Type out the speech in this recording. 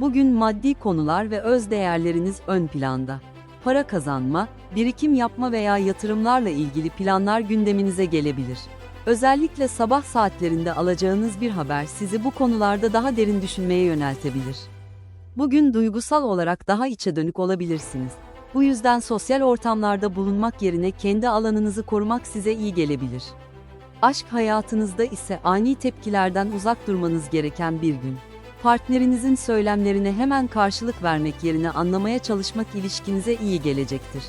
Bugün maddi konular ve öz değerleriniz ön planda. Para kazanma, birikim yapma veya yatırımlarla ilgili planlar gündeminize gelebilir. Özellikle sabah saatlerinde alacağınız bir haber sizi bu konularda daha derin düşünmeye yöneltebilir. Bugün duygusal olarak daha içe dönük olabilirsiniz. Bu yüzden sosyal ortamlarda bulunmak yerine kendi alanınızı korumak size iyi gelebilir. Aşk hayatınızda ise ani tepkilerden uzak durmanız gereken bir gün. Partnerinizin söylemlerine hemen karşılık vermek yerine anlamaya çalışmak ilişkinize iyi gelecektir.